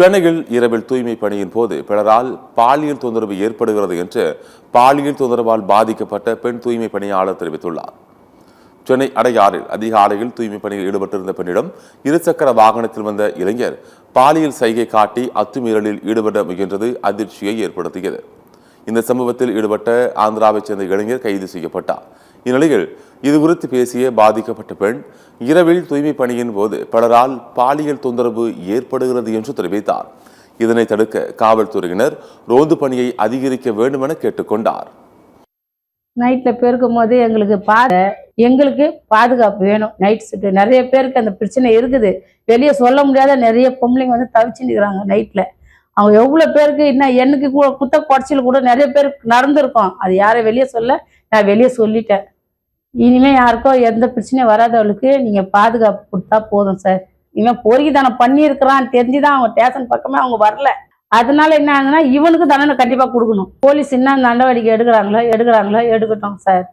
சென்னையில் இரவில் தூய்மை பணியின் போது பிறரால் பாலியல் தொந்தரவு ஏற்படுகிறது என்று பாலியல் தொந்தரவால் பாதிக்கப்பட்ட பெண் தூய்மை பணியாளர் தெரிவித்துள்ளார். சென்னை அடையாறில் அதிகாலையில் தூய்மை பணியில் ஈடுபட்டிருந்த பெண்ணிடம் இருசக்கர வாகனத்தில் வந்த இளைஞர் பாலியல் சைகை காட்டி அத்துமீறலில் ஈடுபட முயன்றது அதிர்ச்சியை ஏற்படுத்தியது. இந்த சம்பவத்தில் ஈடுபட்ட ஆந்திராவைச் சேர்ந்த இளைஞர் கைது செய்யப்பட்டார். இந்நிலையில் இது குறித்து பேசிய பாதிக்கப்பட்ட பெண் இரவில் தூய்மை பணியின் போது பலரால் பாலியல் தொந்தரவு ஏற்படுகிறது என்று தெரிவித்தார். இதனை தடுக்க காவல்துறையினர் ரோந்து பணியை அதிகரிக்க வேண்டுமென கேட்டுக்கொண்டார். நைட்டில் பெருக்கும் போது எங்களுக்கு பாத எங்களுக்கு பாதுகாப்பு வேணும். நைட் ஷிஃப்ட் நிறைய பேருக்கு அந்த பிரச்சனை இருக்குது. வெளியே சொல்ல முடியாத நிறைய பொம்பளைங்க வந்து தவிச்சு நிற்கிறாங்க நைட்டில் அவங்க எவ்வளோ பேருக்கு இன்னும் எனக்கு கூட குத்த குறைச்சல் கூட நிறைய பேருக்கு நடந்திருக்கும். அது யாரை வெளியே சொல்ல நான் வெளியே சொல்லிட்டேன். இனிமேல் யாருக்கோ எந்த பிரச்சனையும் வராதவளுக்கு நீங்கள் பாதுகாப்பு கொடுத்தா போதும் சார் இனிமேல் பொறுக்கி தானே பண்ணியிருக்கிறான். தெரிஞ்சுதான் அவங்க ஸ்டேஷன் பக்கமே அவங்க வரல. அதனால என்ன ஆகுதுன்னா இவனுக்கு தண்டனை கண்டிப்பாக கொடுக்கணும். போலீஸ் என்ன நடவடிக்கை எடுக்கிறாங்களோ எடுக்கிறாங்களோ எடுக்கட்டும் சார்